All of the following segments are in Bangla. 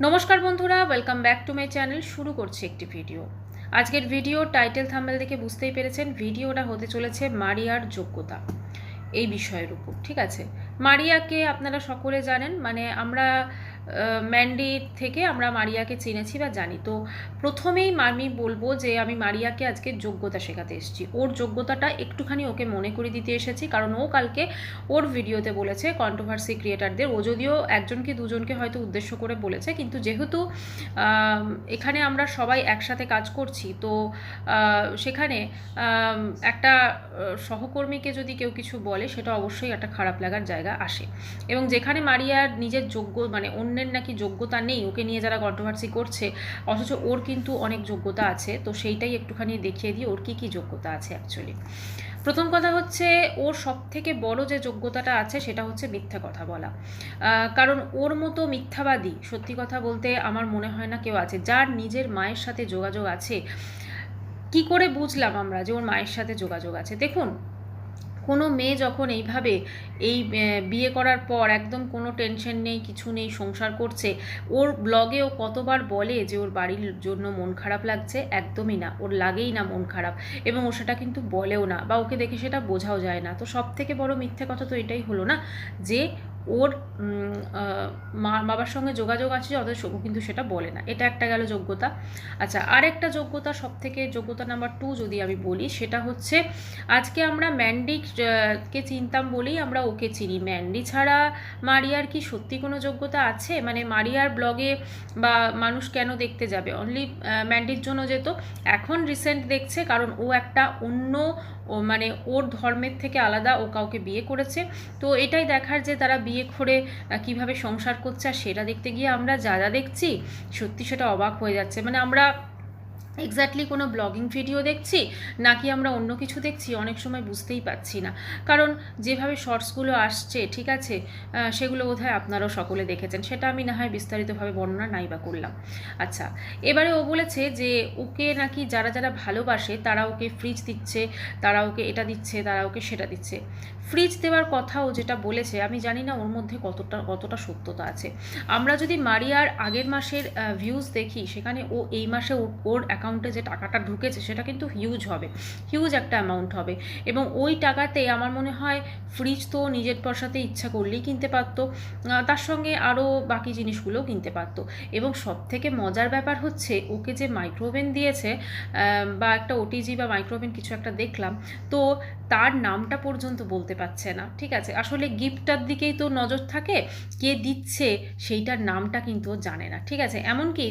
নমস্কার বন্ধুরা welcome back to my channel শুরু করছি একটি ভিডিও আজকের ভিডিও টাইটেল থাম্বেল দেখে বুঝতেই পেরেছেন ভিডিওটা হতে চলেছে মারিয়ার যোগ্যতা এই বিষয়ের উপর, ঠিক আছে? মারিয়াকে আপনারা সকলে জানেন মানে আমরা ম্যান্ডি থেকে আমরা মারিয়াকে চিনেছি বা জানি। তো প্রথমেই আমি বলব যে আমি মারিয়াকে আজকে যোগ্যতা শেখাতে এসেছি। ওর যোগ্যতাটা একটুখানি ওকে মনে করে দিতে এসেছি, কারণ ও কালকে ওর ভিডিওতে বলেছে কন্ট্রোভার্সি ক্রিয়েটারদের ও যদিও একজনকে দুজনকে হয়তো উদ্দেশ্য করে বলেছে, কিন্তু যেহেতু এখানে আমরা সবাই একসাথে কাজ করছি, তো সেখানে একটা সহকর্মীকে যদি কেউ কিছু বলে, সেটা অবশ্যই একটা খারাপ লাগার জায়গা আসে। এবং যেখানে মারিয়ার নিজের যোগ্য মানে অন্যের নাকি যোগ্যতা নেই, ওকে নিয়ে যারা কন্ট্রোভার্সি করছে, অথচ ওর কিন্তু অনেক যোগ্যতা আছে, তো সেইটাই একটুখানি দেখিয়ে দিই ওর কী কী যোগ্যতা আছে অ্যাকচুয়ালি প্রথম কথা হচ্ছে, ওর সব থেকে বড় যে যোগ্যতাটা আছে সেটা হচ্ছে মিথ্যা কথা বলা। কারণ ওর মতো মিথ্যাবাদী, সত্যি কথা বলতে আমার মনে হয় না কেউ আছে, যার নিজের মায়ের সাথে যোগাযোগ আছে, কি করে বুঝলাম আমরা যে ওর মায়ের সাথে যোগাযোগ আছে? দেখুন কোনো মেয়ে যখন এইভাবে এই বিয়ে করার পর একদম কোনো টেনশন নেই, কিছু নেই, সংসার করছে, ওর ব্লগে ও কতবার বলে যে ওর বাড়ির জন্য মন খারাপ লাগছে, একদমই না, ওর লাগেই না মন খারাপ এবং ও সেটা কিন্তু বলেও না বা ওকে দেখে সেটা বোঝাও যায় না। তো সব থেকে বড় মিথ্যে কথা তো এটাই হলো না যে ওর মা বাবার সঙ্গে যোগাযোগ আছে অথচ ও কিন্তু সেটা বলে না। এটা একটা গেল যোগ্যতা। আচ্ছা আর একটা যোগ্যতা সব থেকে যোগ্যতা নাম্বার টু যদি আমি বলি সেটা হচ্ছে আজকে আমরা ম্যান্ডি আহ, কে চিনতাম বলেই আমরা ওকে চিনি। ম্যান্ডি ছাড়া মারিয়ার কি সত্যি কোনো যোগ্যতা আছে? মানে মারিয়ার ব্লগে বা মানুষ কেন দেখতে যাবে? অনলি ম্যান্ডির জন্য যেত। এখন রিসেন্ট দেখছে কারণ ও একটা অন্য ও মানে ওর ধর্মের থেকে আলাদা, ও কাউকে বিয়ে করেছে। তো এটাই দেখার যে তারা বিয়ে করে কীভাবে সংসার করছে আর সেটা দেখতে গিয়ে আমরা যা যা দেখছি, সত্যি সেটা অবাক হয়ে যাচ্ছে। মানে আমরা এক্স্যাক্টলি কোনো ব্লগিং ভিডিও দেখছি, নাকি আমরা অন্য কিছু দেখছি, অনেক সময় বুঝতেই পারছি না। কারণ যেভাবে শর্টসগুলো আসছে, ঠিক আছে সেগুলো বোধহয় আপনারাও সকলে দেখেছেন। সেটা আমি না হয় বিস্তারিতভাবে বর্ণনা নাই বা করলাম। আচ্ছা এবারে ও বলেছে যে ওকে নাকি যারা যারা ভালোবাসে, তারা ওকে ফ্রিজ দিচ্ছে, তারা ওকে এটা দিচ্ছে, তারা ওকে সেটা দিচ্ছে। ফ্রিজ দেওয়ার কথা ও যেটা বলেছে, আমি জানি না ওর মধ্যে কতটা কতটা সত্যতা আছে। আমরা যদি মারিয়ার আগের মাসের ভিউজ দেখি, সেখানে ও এই মাসে ওর অ্যাকাউন্টে যে টাকাটা ঢুকেছে, সেটা কিন্তু হিউজ হবে হিউজ একটা অ্যামাউন্ট হবে। এবং ওই টাকাতে আমার মনে হয় ফ্রিজ তো নিজের পয়সাতে ইচ্ছা করলেই কিনতে পারতো তার সঙ্গে আরও বাকি জিনিসগুলোও কিনতে পারতো। এবং সব থেকে মজার ব্যাপার হচ্ছে, ওকে যে মাইক্রোওভেন দিয়েছে বা একটা ওটিজি বা মাইক্রোওভেন কিছু একটা দেখলাম, তো তার নামটা পর্যন্ত বলতে পারছে না, ঠিক আছে? আসলে গিফটটার দিকেই তো নজর থাকে, কে দিচ্ছে, সেইটার নামটা কিন্তু জানে না, ঠিক আছে? এমনকি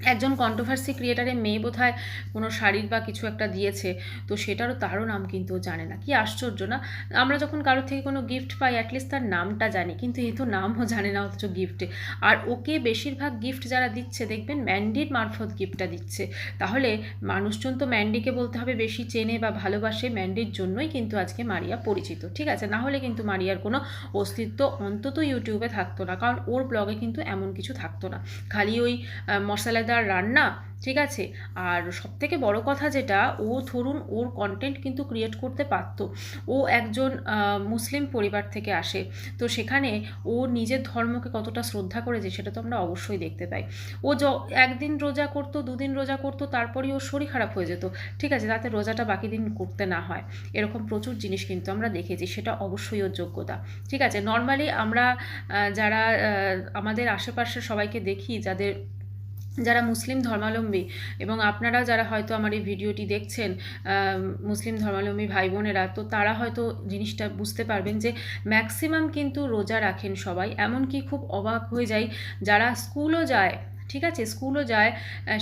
একজন কন্ট্রোভার্সি ক্রিয়েটারের মেয়ে বোধহয় কোনো শাড়ির বা কিছু একটা দিয়েছে তো সেটারও তারও নাম কিন্তু জানে না। কি আশ্চর্য না? আমরা যখন কারোর থেকে কোনো গিফট পাই অ্যাটলিস্ট তার নামটা জানি কিন্তু এ তো নামও জানে না অথচ গিফটে আর ওকে বেশিরভাগ গিফট যারা দিচ্ছে দেখবেন ম্যান্ডির মারফত গিফটটা দিচ্ছে। তাহলে মানুষজন তো ম্যান্ডিকে বলতে হবে বেশি চেনে বা ভালোবাসে ম্যান্ডির জন্যই কিন্তু আজকে মারিয়া পরিচিত ঠিক আছে? না হলে কিন্তু মারিয়ার কোনো অস্তিত্ব অন্তত ইউটিউবে থাকতো না কারণ ওর ব্লগে কিন্তু এমন কিছু থাকতো না। খালি ওই আহ, মশলাদার রান্না, ঠিক আছে? আর সব থেকে বড় কথা যেটা, ও ধরুন ওর কন্টেন্ট কিন্তু ক্রিয়েট করতে পারতো। ও একজন মুসলিম পরিবার থেকে আসে, তো সেখানে ও নিজের ধর্মকে কতটা শ্রদ্ধা করেছে সেটা তো আমরা অবশ্যই দেখতে পাই। ও য, একদিন রোজা করতো, দুদিন রোজা করতো, তারপরেই ওর শরীর খারাপ হয়ে যেত, ঠিক আছে? তাতে রোজাটা বাকি দিন করতে না হয়। এরকম প্রচুর জিনিস কিন্তু আমরা দেখেছি, সেটা অবশ্যই ওর যোগ্যতা, ঠিক আছে? নর্মালি আমরা যারা আমাদের আশেপাশে সবাইকে দেখি, যাদের যারা মুসলিম ধর্মাবলম্বী এবং আপনারা যারা হয়তো আমার এই ভিডিওটি দেখছেন মুসলিম ধর্মাবলম্বী ভাই বোনেরা, তো তারা হয়তো জিনিসটা বুঝতে পারবেন যে ম্যাক্সিমাম কিন্তু রোজা রাখেন সবাই। এমনকি খুব অবাক হয়ে যায় যারা স্কুলও যায় ঠিক আছে স্কুলও যায়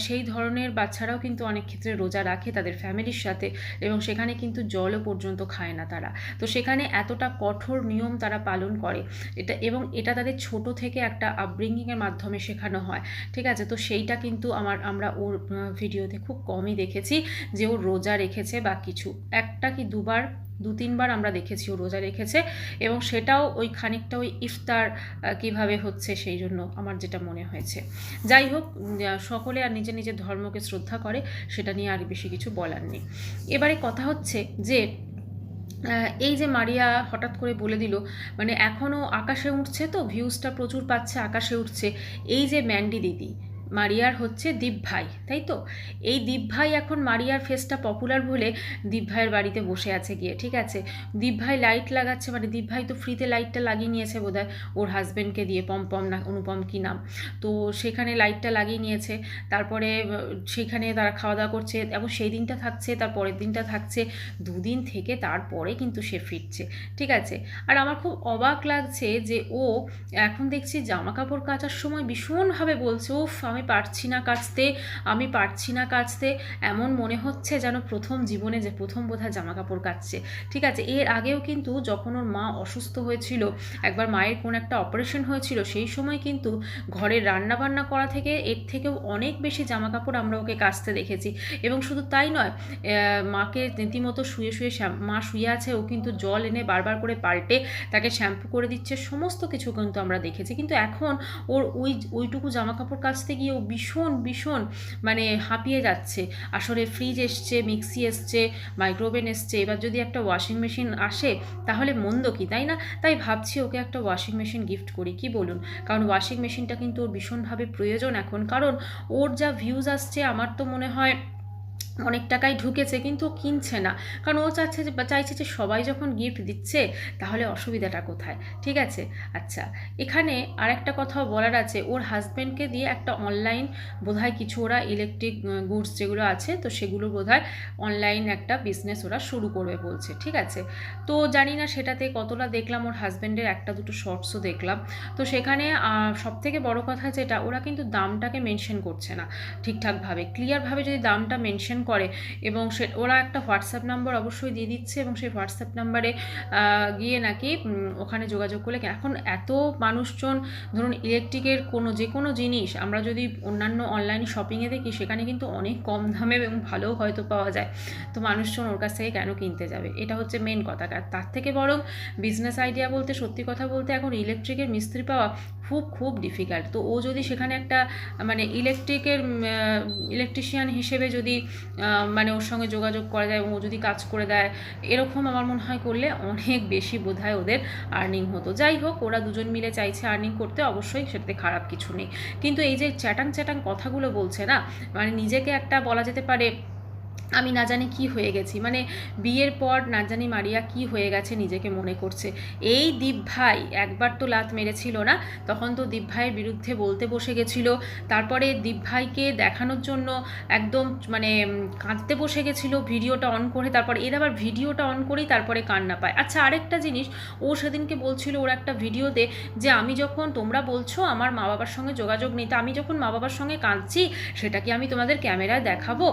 সেই ধরনের বাচ্চারাও কিন্তু অনেক ক্ষেত্রে রোজা রাখে তাদের ফ্যামিলির সাথে এবং সেখানে কিন্তু জলও পর্যন্ত খায় না তারা। তো সেখানে এতটা কঠোর নিয়ম তারা পালন করে। এটা এবং এটা তাদের ছোট থেকে একটা আপব্রিঙ্গিংয়ের মাধ্যমে শেখানো হয়। ঠিক আছে, তো সেইটা কিন্তু আমার, আমরা ওর ভিডিওতে খুব কমই দেখেছি যে ও রোজা রেখেছে বা কিছু। একটা কি দুবার দু তিনবার আমরা দেখেছি, ও রোজা রেখেছে এবং সেটাও ওই খানিকটা ওই ইফতার কীভাবে হচ্ছে সেই জন্য আমার যেটা মনে হয়েছে। যাই হোক সকলে আর নিজের নিজের ধর্মকে শ্রদ্ধা করে সেটা নিয়ে আর বেশি কিছু বলার নেই। এবারে কথা হচ্ছে যে এই যে মারিয়া হঠাৎ করে বলে দিল মানে এখনও আকাশে উঠছে তো ভিউজটা প্রচুর পাচ্ছে, আকাশে উঠছে, এই যে ম্যান্ডি দিদি মারিয়ার হচ্ছে দীপ ভাই তাই তো? এই দীপ ভাই এখন মারিয়ার ফেসটা পপুলার বলে দীপ ভাইয়ের বাড়িতে বসে আছে গিয়ে, ঠিক আছে? দীপ ভাই লাইট লাগাচ্ছে মানে দীপ ভাই তো ফ্রিতে লাইটটা লাগিয়ে নিয়েছে বোধহয়, ওর হাজব্যান্ডকে দিয়ে পম্পম না, অনুপম কি নাম? তো সেখানে লাইটটা লাগিয়ে নিয়েছে, তারপরে সেখানে তারা খাওয়া দাওয়া করছে, এবং সেই দিনটা থাকছে, তার পরের দিনটা থাকছে, দুদিন থেকে তারপরে কিন্তু সে ফিরছে, ঠিক আছে? আর আমার খুব অবাক লাগছে যে ও এখন দেখছি জামা কাপড় কাচার সময় ভীষণভাবে বলছে, উফ আমি পারছি না কাচতে আমি পারছি না কাচতে এমন মনে হচ্ছে যেন প্রথম জীবনে যে প্রথম বোধহয় জামা কাপড় কাচছে ঠিক আছে, এর আগেও কিন্তু যখন ওর মা অসুস্থ হয়েছিল, একবার মায়ের কোন একটা অপারেশন হয়েছিল, সেই সময় কিন্তু ঘরের রান্না বান্না করা থেকে, এর থেকেও অনেক বেশি জামা কাপড় আমরা ওকে কাচতে দেখেছি। এবং শুধু তাই নয় মাকে রীতিমতো শুয়ে শুয়ে মা শুয়ে আছে, ও কিন্তু জল এনে বারবার করে পাল্টে তাকে শ্যাম্পু করে দিচ্ছে, সমস্ত কিছু কিন্তু আমরা দেখেছি। কিন্তু এখন ওর ওই, ওইটুকু জামা কাপড় কাচতে গিয়ে ও ভীষণ ভীষণ মানে হাঁপিয়ে যাচ্ছে। আসলে ফ্রিজ এসছে মিক্সি এসছে মাইক্রোওভেন এসছে। এবার যদি একটা ওয়াশিং মেশিন আসে, তাহলে মন্দ কি, তাই না? তাই ভাবছি ওকে একটা ওয়াশিং মেশিন গিফট করি, কি বলুন? কারণ ওয়াশিং মেশিনটা কিন্তু ওর ভীষণভাবে প্রয়োজন এখন। কারণ ওর যা ভিউজ আসছে, আমার তো মনে হয় অনেক টাকাই ঢুকেছে কিন্তু ও কিনছে না। কারণ ও চাচ্ছে যে, চাইছে যে সবাই যখন গিফট দিচ্ছে, তাহলে অসুবিধাটা কোথায়? ঠিক আছে? আচ্ছা এখানে আর একটা কথাও বলার আছে। ওর হাজব্যান্ডকে দিয়ে একটা অনলাইন বোধহয় কিছু ওরা ইলেকট্রিক গুডস যেগুলো আছে, তো সেগুলো বোধহয় অনলাইন একটা বিজনেস ওরা শুরু করবে বলছে। ঠিক আছে? তো জানি না সেটাতে কতটা দেখলাম ওর হাজব্যান্ডের একটা দুটো শর্টসও দেখলাম। তো সেখানে সব থেকে বড় কথা যেটা, ওরা কিন্তু দামটাকে মেনশন করছে না ঠিকঠাকভাবে। ক্লিয়ারভাবে যদি দামটা মেনশন করে। এবং সে, ওরা একটা হোয়াটসঅ্যাপ নাম্বার অবশ্যই দিয়ে দিচ্ছে এবং সেই হোয়াটসঅ্যাপ নাম্বারে গিয়ে নাকি ওখানে যোগাযোগ করলে এখন এত মানুষজন, ধরুন ইলেকট্রিকের কোনো, যে কোনো জিনিস, আমরা যদি অন্যান্য অনলাইন শপিংয়ে দেখি, সেখানে কিন্তু অনেক কম দামে এবং ভালোও হয়তো পাওয়া যায়। তো মানুষজন ওর কাছ থেকে কেন কিনতে যাবে? এটা হচ্ছে মেন কথা তার থেকে বরং বিজনেস আইডিয়া বলতে, সত্যি কথা বলতে এখন ইলেকট্রিকের মিস্ত্রি পাওয়া খুব খুব ডিফিকাল্ট তো ও যদি সেখানে একটা মানে ইলেকট্রিকের ইলেকট্রিশিয়ান হিসেবে যদি মানে ওর সঙ্গে যোগাযোগ করা যায় এবং ও যদি কাজ করে দেয়, এরকম আমার মনে হয় করলে অনেক বেশি বোধহয় ওদের আর্নিং হতো। যাই হোক, ওরা দুজন মিলে চাইছে আর্নিং করতে, অবশ্যই সেটাতে খারাপ কিছু নেই। কিন্তু এই যে চ্যাটাং চ্যাটাং কথাগুলো বলছে না মানে নিজেকে একটা বলা যেতে পারে আমি না জানি কি হয়ে গেছি। মানে বিয়ের পর না জানি মারিয়া কি হয়ে গেছে নিজেকে মনে করছে। এই দীপ ভাই একবার তো লাত মেরেছিল না, তখন তো দীপ ভাইয়ের বিরুদ্ধে বলতে বসে গেছিল। তারপরে দীপ ভাইকে দেখানোর জন্য একদম মানে কাঁদতে বসে গেছিল, ভিডিওটা অন করে, তারপর এর আবার ভিডিওটা অন করেই তারপরে কান্না পায়। আচ্ছা আরেকটা জিনিস, ও সেদিনকে বলছিল, ওর একটা ভিডিওতে যে আমি যখন তোমরা বলছো আমার মা বাবার সঙ্গে যোগাযোগ নেই, তা আমি যখন মা বাবার সঙ্গে কাঁদছি, সেটা কি আমি তোমাদের ক্যামেরায় দেখাবো?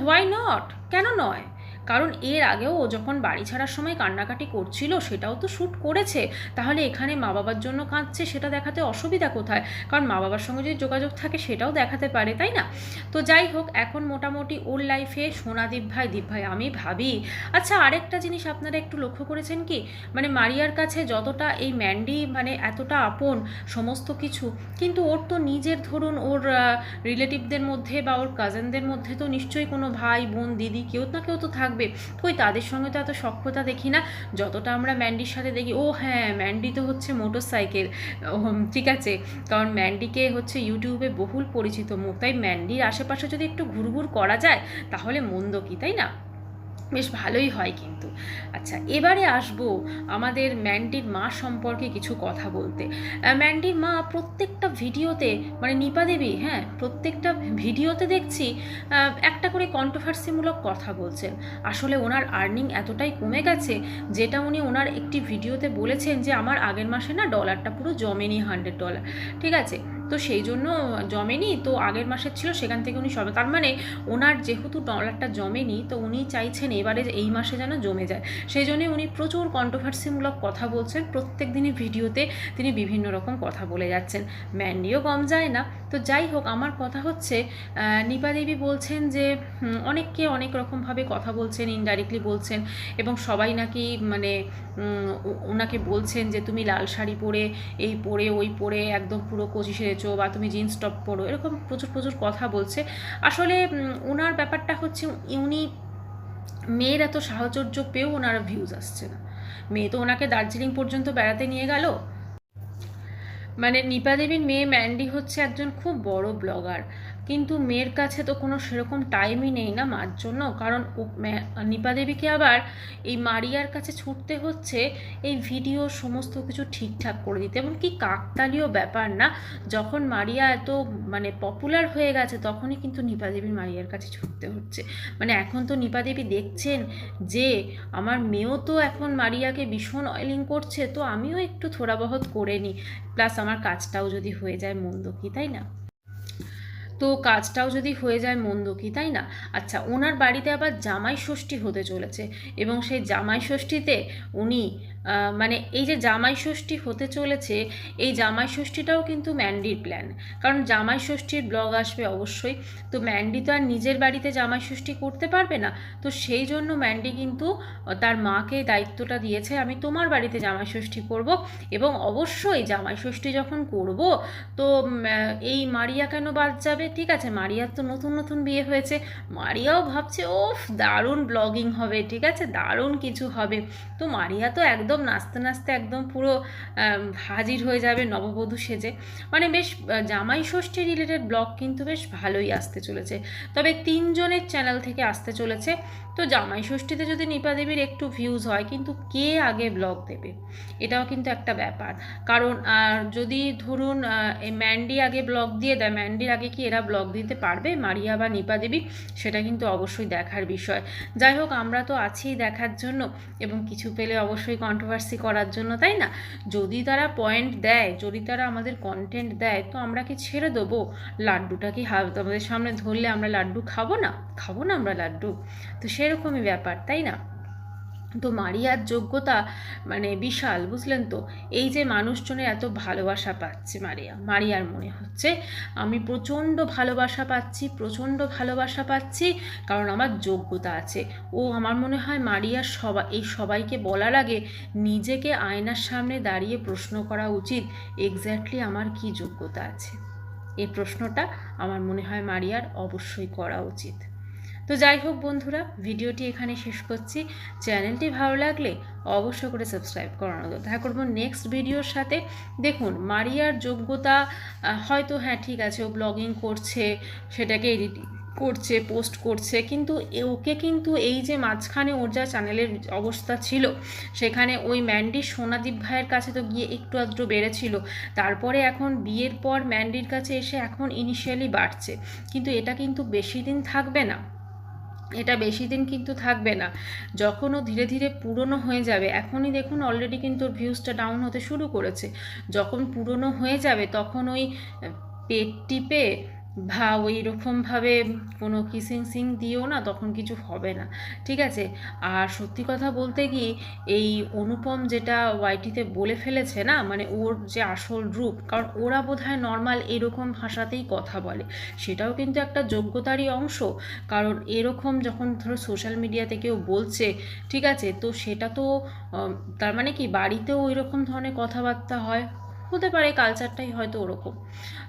হোয়াই নট কেন নয়? কারণ এর আগেও ও যখন বাড়ি ছাড়ার সময় কান্নাকাটি করছিল, সেটাও তো শ্যুট করেছে। তাহলে এখানে মা বাবার জন্য কাঁদছে, সেটা দেখাতে অসুবিধা কোথায়? কারণ মা বাবার সঙ্গে যদি যোগাযোগ থাকে, সেটাও দেখাতে পারে, তাই না? তো যাই হোক, এখন মোটামুটি ওর লাইফে সোনাদীপ ভাই, দীপ ভাই, আমি ভাবি। আচ্ছা আরেকটা জিনিস আপনারা একটু লক্ষ্য করেছেন কি? মানে মারিয়ার কাছে যতটা এই ম্যান্ডি মানে এতটা আপন, সমস্ত কিছু, কিন্তু ওর তো নিজের ধরুন, ওর রিলেটিভদের মধ্যে বা ওর কাজেনদের মধ্যে তো নিশ্চয়ই কোনো ভাই, বোন, দিদি, কেউ না কেউ তো থাকবে কই তাদের সঙ্গে তো এত সক্ষতা দেখি না। যতটা আমরা ম্যান্ডির সাথে দেখি, ও হ্যাঁ ম্যান্ডি তো হচ্ছে মোটর সাইকেল ঠিক আছে। কারণ ম্যান্ডিকে হচ্ছে ইউটিউবে বহুল পরিচিত মুখ। তাই ম্যান্ডির আশেপাশে যদি একটু ঘুরঘুর করা যায়, তাহলে মন্দ কি, তাই না? বেশ ভালোই হয় কিন্তু। আচ্ছা এবারে আসব আমাদের ম্যান্ডির মা সম্পর্কে কিছু কথা বলতে। ম্যান্ডির মা প্রত্যেকটা ভিডিওতে মানে নিপা দেবী হ্যাঁ প্রত্যেকটা ভিডিওতে দেখছি একটা করে কন্ট্রোভার্সিমূলক কথা বলছেন। আসলে ওনার আর্নিং এতটাই কমে গেছে, যেটা উনি ওনার একটি ভিডিওতে বলেছেন যে, আমার আগের মাসে না ডলারটা পুরো জমেনি হান্ড্রেড ডলার ঠিক আছে? তো সেই জন্য জমেনি, তো আগের মাসের ছিল, সেখান থেকে উনি সবে, তার মানে ওনার যেহেতু ডলারটা জমেনি, তো উনি চাইছেন এবারে এই মাসে যেন জমে যায়। সেই জন্যে উনি প্রচুর কন্ট্রোভার্সিমূলক কথা বলছেন, প্রত্যেক দিনই ভিডিওতে তিনি বিভিন্ন রকম কথা বলে যাচ্ছেন। ম্যান্ডিও কম যায় না। তো যাই হোক, আমার কথা হচ্ছে নিপা দেবী বলছেন যে অনেককে অনেক রকমভাবে কথা বলছেন ইনডাইরেক্টলি বলছেন, এবং সবাই নাকি মানে ওনাকে বলছেন যে, তুমি লাল শাড়ি পরে, এই পরে, ওই পরে, একদম পুরো কচি সেরেছো বা তুমি জিন্স টপ পরো, এরকম প্রচুর প্রচুর কথা বলছে। আসলে ওনার ব্যাপারটা হচ্ছে উনি, মেয়ের এত সাহচর্য পেয়েও ওনার ভিউজ আসছে না। মেয়ে তো ওনাকে দার্জিলিং পর্যন্ত বেড়াতে নিয়ে গেল। মানে নিপা দেবীর মেয়ে ম্যান্ডি হচ্ছে একজন খুব বড় ব্লগার কিন্তু মেয়ের কাছে তো কোনো সেরকম টাইমই নেই না মার জন্য। কারণ নিপা দেবীকে আবার এই মারিয়ার কাছে ছুটতে হচ্ছে এই ভিডিও সমস্ত কিছু ঠিকঠাক করে দিতে। এমনকি কাকতালীয় ব্যাপার না, যখন মারিয়া এত মানে পপুলার হয়ে গেছে, তখনই কিন্তু নিপা দেবীর মারিয়ার কাছে ছুটতে হচ্ছে। মানে এখন তো নিপা দেবী দেখছেন যে, আমার মেয়েও তো এখন মারিয়াকে ভীষণ অয়েলিং করছে, তো আমিও একটু থোড়া বহুত করে নিই। প্লাস আমার কাজটাও যদি হয়ে যায় মন্দ কি, তাই না? তো কাজটাও যদি হয়ে যায় মন্দ কি, তাই না? আচ্ছা ওনার বাড়িতে আবার জামাই ষষ্ঠী হতে চলেছে এবং সেই জামাই ষষ্ঠীতে উনি মানে এই যে জামাই ষষ্ঠী হতে চলেছে, এই জামাই ষষ্ঠীটাও কিন্তু ম্যান্ডির প্ল্যান কারণ জামাই ষষ্ঠীর ব্লগ আসবে অবশ্যই। তো ম্যান্ডি তো আর নিজের বাড়িতে জামাই ষষ্ঠী করতে পারবে না। তো সেই জন্য ম্যান্ডি কিন্তু তার মাকে দায়িত্বটা দিয়েছে, আমি তোমার বাড়িতে জামাই ষষ্ঠী করব। এবং অবশ্যই জামাই ষষ্ঠী যখন করব, তো এই মারিয়া কেন বাদ যাবে? ঠিক আছে, মারিয়ার তো নতুন নতুন বিয়ে হয়েছে। মারিয়াও ভাবছে, ওফ, দারুণ ব্লগিং হবে, ঠিক আছে, দারুণ কিছু হবে। তো মারিয়া তো একদম নাচতে নাচতে একদম পুরো হাজির হয়ে যাবে নববধূ সেজে। মানে বেশ জামাই ষষ্ঠী রিলেটেড ব্লগ কিন্তু বেশ ভালোই আসতে চলেছে। তবে তিনজনের চ্যানেল থেকে আসতে চলেছে। তো জামাই ষষ্ঠীতে যদি নিপা দেবীর একটু ভিউজ হয়, কিন্তু কে আগে ব্লগ দেবে? এটাও কিন্তু একটা ব্যাপার। কারণ যদি ধরুন ম্যান্ডি আগে ব্লগ দিয়ে দেয়, ম্যান্ডির আগে কি এরা ব্লগ দিতে পারবে? মারিয়া বা নিপা দেবী? সেটা কিন্তু অবশ্যই দেখার বিষয়। যাই হোক, আমরা তো আছিই দেখার জন্য এবং কিছু পেলে অবশ্যই কন্ট্রোভার্সি করার জন্য, তাই না? যদি তারা পয়েন্ট দেয়, যদি তারা আমাদের কন্টেন্ট দেয়, তো আমরা কি ছেড়ে দেবো? লাড্ডুটা কি আমাদের সামনে ধরলে আমরা লাড্ডু খাব না? খাব না আমরা লাড্ডু। তো সেরকমই ব্যাপার, তাই না? তো মারিয়ার যোগ্যতা মানে বিশাল, বুঝলেন তো? এই যে মানুষজনের এত ভালোবাসা পাচ্ছে মারিয়া, মারিয়ার মনে হচ্ছে, আমি প্রচণ্ড ভালোবাসা পাচ্ছি, প্রচণ্ড ভালোবাসা পাচ্ছি, কারণ আমার যোগ্যতা আছে। ও আমার মনে হয় মারিয়ার সবাই এই সবাইকে বলার আগে নিজেকে আয়নার সামনে দাঁড়িয়ে প্রশ্ন করা উচিত এক্স্যাক্টলি আমার কি যোগ্যতা আছে? এই প্রশ্নটা আমার মনে হয় মারিয়ার অবশ্যই করা উচিত। তো যাই হোক বন্ধুরা, ভিডিওটি এখানে শেষ করছি। চ্যানেলটি ভালো লাগলে অবশ্য করে সাবস্ক্রাইব করানো। দেখা করব নেক্সট ভিডিওর সাথে। দেখুন, মারিয়ার যোগ্যতা হয়তো হ্যাঁ ঠিক আছে, ও ব্লগিং করছে, সেটাকে এডিটিং করছে পোস্ট করছে, কিন্তু ওকে কিন্তু এই যে মাঝখানে ওর যা চ্যানেলের অবস্থা ছিল, সেখানে ওই ম্যান্ডি সোনাদীপ ভাইয়ের কাছে তো গিয়ে একটু আধটু বেড়েছিল। তারপরে এখন বিয়ের পর ম্যান্ডির কাছে এসে এখন ইনিশিয়ালি বাড়ছে। কিন্তু এটা কিন্তু বেশি দিন থাকবে না। এটা বেশি দিন কিন্তু থাকবে না। যখনও ধীরে ধীরে পুরনো হয়ে যাবে, এখনই দেখুন অলরেডি কিন্তু ওর ভিউজটা ডাউন হতে শুরু করেছে। যখন পুরনো হয়ে যাবে, তখন ওই পেট টিপে বা ওই রকমভাবে কোনো কিসিং সিং দিও না, তখন কিছু হবে না। ঠিক আছে? আর সত্যি কথা বলতে কি, এই অনুপম যেটা ওয়াইটিতে বলে ফেলেছে না মানে ওর যে আসল রূপ, কারণ ওরা বোধহয় নর্মাল এরকম ভাষাতেই কথা বলে। সেটাও কিন্তু একটা যোগ্যতারই অংশ, কারণ এরকম যখন ধরো সোশ্যাল মিডিয়াতে কেউ বলছে, ঠিক আছে? তো সেটা তো তার মানে কি, বাড়িতেও ওই রকম ধরনের কথাবার্তা হয়? হতে পারে কালচারটাই হয়তো ওরকম।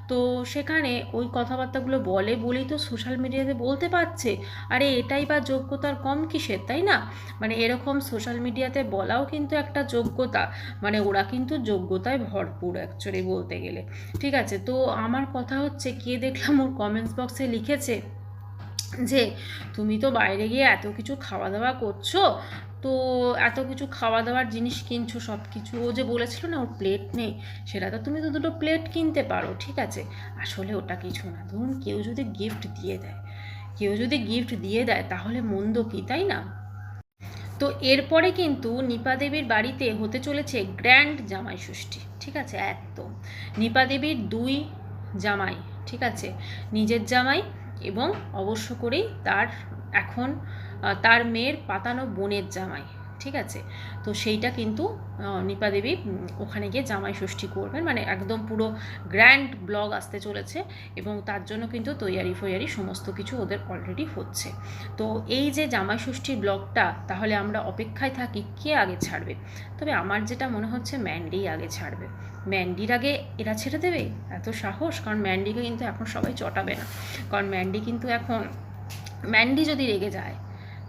তো সেখানে ওই কথাবার্তাগুলো বলে বলেই তো সোশ্যাল মিডিয়াতে বলতে পারছে। আরে এটাই বা যোগ্যতার কম কিসের, তাই না? মানে এরকম সোশ্যাল মিডিয়াতে বলাও কিন্তু একটা যোগ্যতা। মানে ওরা কিন্তু যোগ্যতায় ভরপুর অ্যাকচুয়ালি বলতে গেলে। ঠিক আছে, তো আমার কথা হচ্ছে, কে দেখলাম ওর কমেন্টস বক্সে লিখেছে যে, তুমি তো বাইরে গিয়ে এত কিছু খাওয়া দাওয়া করছ? তো এত কিছু খাওয়া দাওয়ার জিনিস কিনছো সব কিছু ও যে বলেছিল না, ওর প্লেট নেই, সেটা তো তুমি তো দুটো প্লেট কিনতে পারো, ঠিক আছে? আসলে ওটা কিছু না। ধরুন কেউ যদি গিফট দিয়ে দেয়, কেউ যদি গিফট দিয়ে দেয়, তাহলে মন্দ কি, তাই না? তো এরপরে কিন্তু নিপা দেবীর বাড়িতে হতে চলেছে গ্র্যান্ড জামাই ষষ্ঠী, ঠিক আছে? একদম। নিপা দেবীর দুই জামাই, ঠিক আছে? নিজের জামাই এবং অবশ্য করেই তার এখন তার মেয়ের পাতানো বোনের জামাই, ঠিক আছে? তো সেইটা কিন্তু নিপা দেবী ওখানে গিয়ে জামাই ষষ্ঠী করবেন। মানে একদম পুরো গ্র্যান্ড ব্লগ আসতে চলেছে এবং তার জন্য কিন্তু তৈয়ারি ফৈয়ারি সমস্ত কিছু ওদের অলরেডি হচ্ছে। তো এই যে জামাই ষষ্ঠীর ব্লগটা তাহলে আমরা অপেক্ষায় থাকি কে আগে ছাড়বে? তবে আমার যেটা মনে হচ্ছে ম্যান্ডি আগে ছাড়বে। ম্যান্ডির আগে এরা ছেড়ে দেবে? এত সাহস! কারণ ম্যান্ডিকে কিন্তু এখন সবাই চটাবে না। কারণ ম্যান্ডি কিন্তু এখন, ম্যান্ডি যদি রেগে যায়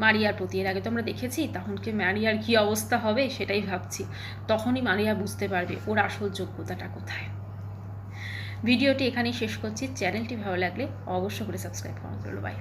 মারিয়ার প্রতি। এর আগে তো আমরা দেখেছি, তখন কি মারিয়ার কী অবস্থা হবে সেটাই ভাবছি। তখনই মারিয়া বুঝতে পারবে ওর আসল যোগ্যতাটা কোথায়। ভিডিওটি এখানেই শেষ করছি। চ্যানেলটি ভালো লাগলে অবশ্য করে সাবস্ক্রাইব করুন বাই